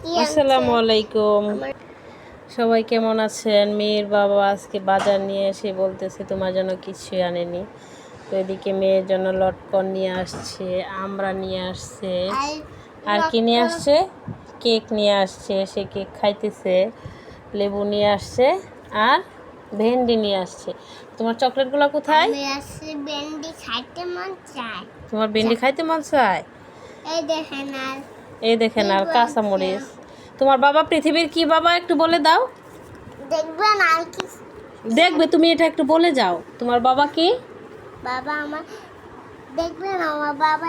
আসসালামু আলাইকুম। সবাই কেমন আছেন? মেয়ের বাবা আজকে বাজার নিয়ে এসে বলতেছে তোমার জন্য কিছু আনেনি। তো এদিকে মেয়ের জন্য লটকন নিয়ে আসছে আমরা নিয়ে আসছে। আর কি নিয়ে আসছে? কেক নিয়ে আসছে সে কেক খাইতেছে লেবু নিয়ে আসছে আর ভেন্ডি নিয়ে আসছে। তোমার চকলেটগুলো কোথায়? আমি আসছি ভেন্ডি খাইতে মন চায়। তোমার ভেন্ডি খাইতে মন চায়? এই দেখেন আর এই দেখেন আর কাঁচামরিচ। তোমার বাবা পৃথিবীর কি বাবা একটু বলে দাও। দেখবেন আর কি? দেখবে তুমি এটা একটু বলে যাও। তোমার বাবা কি? বাবা আমার দেখবেন আমার বাবা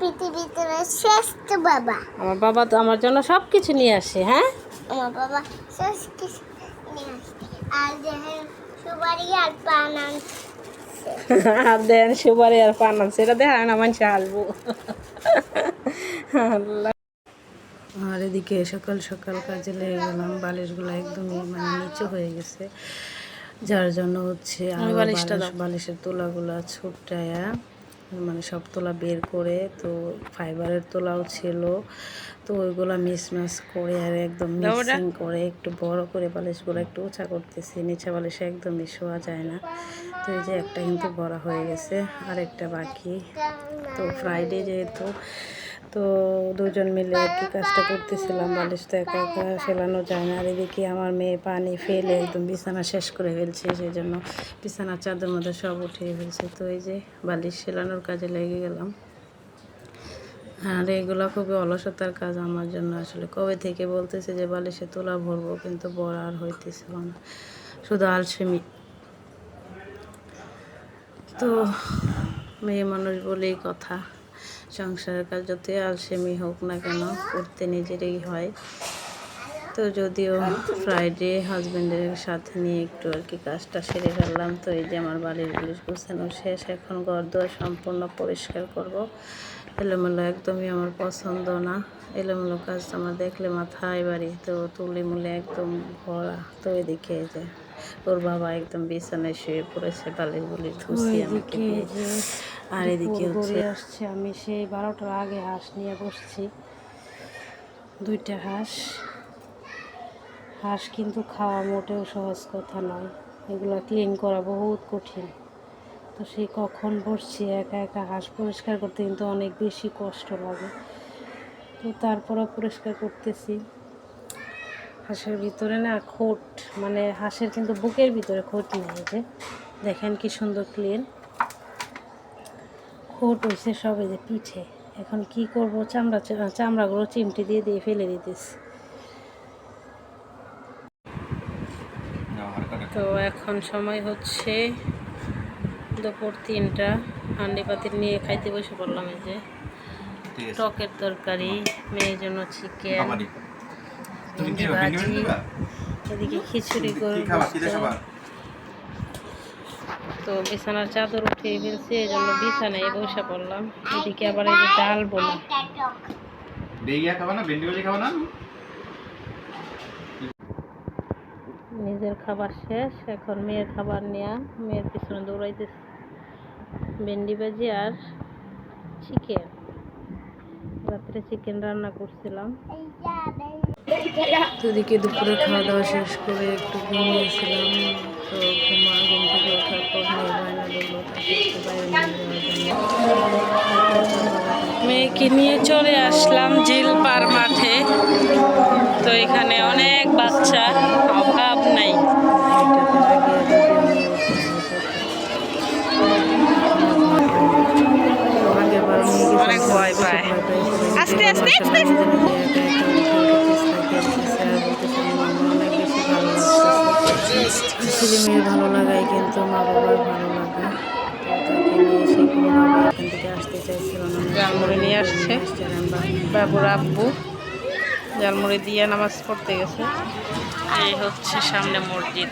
পৃথিবীতে শ্রেষ্ঠ বাবা। আমার বাবা তো আমার জন্য সব কিছু নিয়ে আসে হ্যাঁ? আমার বাবা শ্রেষ্ঠ কিছু নিয়ে আসছে। আর দেখেন সুপারি আর পান। আর দেন সুপারি আর পান আনছে। এটা দেখা না মানুষ হাসবো। আল্লাহ। আর এদিকে সকাল সকাল কাজে লেগে গেলাম বালিশগুলো একদমই মানে নিচু হয়ে গেছে। যার জন্য হচ্ছে বালিশটা বালিশের তোলাগুলো ছুটায়া মানে সব তোলা বের করে তো ফাইবারের তোলাও ছিল। তো ওইগুলো মিস ম্যাচ করে আর একদম মিক্সিং করে একটু বড় করে বালিশগুলো একটু উঁচা করতেছি নিচে বালিশে একদমই শোয়া যায় না। তো এই যে একটা কিন্তু বড় হয়ে গেছে আর একটা বাকি। তো ফ্রাইডে যেহেতু তো দুজন মিলে আর কি কাজটা করতেছিলাম বালিশ তো একা একা ফেলানো যায় না। আর এদিকে আমার মেয়ে পানি ফেলে একদম বিছানা শেষ করে ফেলছে সেই জন্য বিছানার চাদর মধ্যে সব উঠিয়ে ফেলছে। তো এই যে বালিশ সেলানোর কাজে লেগে গেলাম। আর এগুলো খুবই অলসতার কাজ আমার জন্য। আসলে কবে থেকে বলতেছে যে বালিশে তোলা ভরবো, কিন্তু বড় আর হইতেছিল না। শুধু আলসেমি। তো মেয়ে মানুষ বলেই কথা, সংসারের কাজ যতই আলসেমি হোক না কেন, করতে নিজেরই হয়। তো যদিও ফ্রাইডে হাজব্যান্ডের সাথে নিয়ে একটু আর কি কাজটা সেরে ফেললাম, তো এই যে আমার বাড়ির বালিশ গুছানো শেষ, এখন দুয়ার সম্পূর্ণ পরিষ্কার করব। এলোমেলো একদমই আমার পছন্দ না। এলোমেলো কাজ আমার দেখলে মাথায় বাড়ি তো তুলি মুলে একদম ভরা। তো এদিকে যে ওর বাবা একদম বিছানায় শুয়ে পড়েছে বালিশ বালিশ গুছিয়ে আমাকে আর এদিকে হচ্ছে আসছে আমি সেই বারোটার আগে হাঁস নিয়ে বসছি। দুইটা হাঁস। হাঁস কিন্তু খাওয়া মোটেও সহজ কথা নয়। এগুলো ক্লিন করা বহুত কঠিন। তো সেই কখন বসছি, একা একা হাঁস পরিষ্কার করতে কিন্তু অনেক বেশি কষ্ট লাগে। তো তারপরও পরিষ্কার করতেছি। হাঁসের ভিতরে না খোট মানে হাঁসের কিন্তু বুকের ভিতরে খোট নেই যে। দেখেন কি সুন্দর ক্লিন খোট হয়েছে সবে যে পিঠে। এখন কি করব, চামড়া, চামড়াগুলো চিমটি দিয়ে দিয়ে ফেলে দিতেছি। তো এখন সময় হচ্ছে দুপুর তিনটা হান্ডি পাতিল নিয়ে খাইতে বসে পড়লাম এই যে। টকের তরকারি মেয়ের জন্য চিকেন ভাজি এদিকে খিচুড়ি করে তো বিছানার চাদর উঠিয়ে ফেলছি এই জন্য বিছানায় বসে পড়লাম। এদিকে আবার এই যে ডাল বোনা না নিজের খাবার শেষ এখন মেয়ের খাবার নেওয়া মেয়ের পিছনে দৌড়াইতেছে। ভেন্ডি ভাজি আর চিকেন রাত্রে চিকেন রান্না করছিলাম। তো এদিকে দুপুরে খাওয়া দাওয়া শেষ করে একটু ঘুমিয়েছিলাম। তো ঘুমা ঘুম থেকে ওঠার পর মেয়ে বায়না বলল তাকে একটু বাইরে নিয়ে যাওয়ার জন্য। মেয়েকে নিয়ে চলে আসলাম জিল পার মাঠে। তো এখানে অনেক বাচ্চা অভাব নাই। ছেলে মেয়ের ভালো লাগাই কিন্তু মা বাবার ভালো লাগা জালমুড়ি নিয়ে আসছে বাবুর আব্বু জালমুড়ি দিয়ে নামাজ পড়তে গেছে এই হচ্ছে সামনে মসজিদ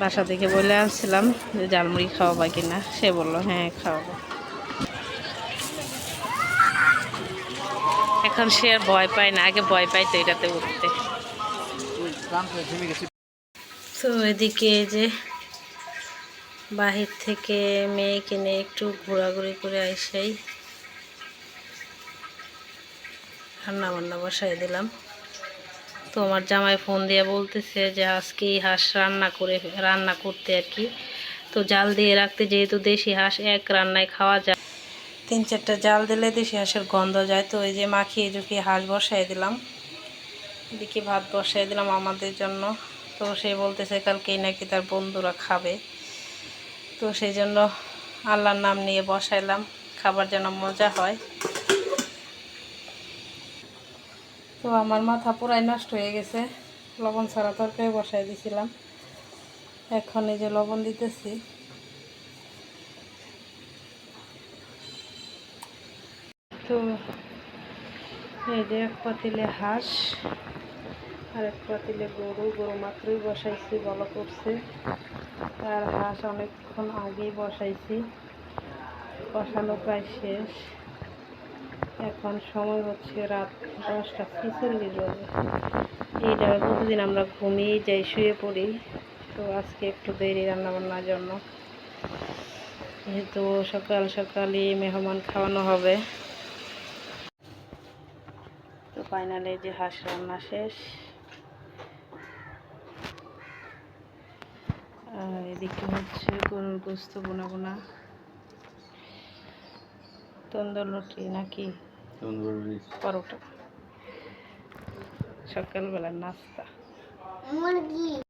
বাসা থেকে বলে আসছিলাম যে জালমুড়ি খাওয়াবা কিনা? সে বলল হ্যাঁ খাওয়াবো। এখন সে আর ভয় পায় না, আগে ভয় পাইতো এটাতে উঠতে। তো এদিকে যে বাহির থেকে মেয়ে কিনে একটু ঘোরাঘুরি করে আইসাই রান্না বান্না বসাই দিলাম। তো আমার জামাই ফোন দিয়ে বলতেছে যে আজকে এই হাঁস রান্না করে, রান্না করতে আর কি। তো জাল দিয়ে রাখতে যেহেতু দেশি হাঁস, এক রান্নায় খাওয়া যায়। তিন চারটা জাল দিলে দেশি হাঁসের গন্ধ যায়। তো ওই যে মাখিয়ে জুখিয়ে হাঁস বসাই দিলাম। এদিকে ভাত বসাই দিলাম আমাদের জন্য। তো সে বলতেছে কালকেই নাকি তার বন্ধুরা খাবে। তো সেই জন্য আল্লাহর নাম নিয়ে বসাইলাম, খাবার যেন মজা হয়। তো আমার মাথা পুরাই নষ্ট হয়ে গেছে। লবণ ছাড়া তরকারি বসাই দিছিলাম। এখন এই যে লবণ দিতেছি। তো এই যে এক পাতিলে হাঁস আর এক পাতিলে গরু গরু মাত্রই বসাইছি, বলো করছে। আর হাঁস অনেকক্ষণ আগেই বসাইছি। বসানো প্রায় শেষ। এখন সময় হচ্ছে রাত দশটা ছিচল্লিশ বাজে। এই জায়গায় প্রতিদিন আমরা ঘুমিয়ে যাই, শুয়ে পড়ি। তো আজকে একটু দেরি রান্নাবান্নার জন্য। যেহেতু সকাল সকালই মেহমান খাওয়ানো হবে। ফাইনালি যে হাঁস রান্না শেষ। আর এদিকে হচ্ছে গরুর গোস্ত বোনা বোনা তন্দুর রুটি নাকি? পরোটা। সকালবেলার নাস্তা। মুরগি।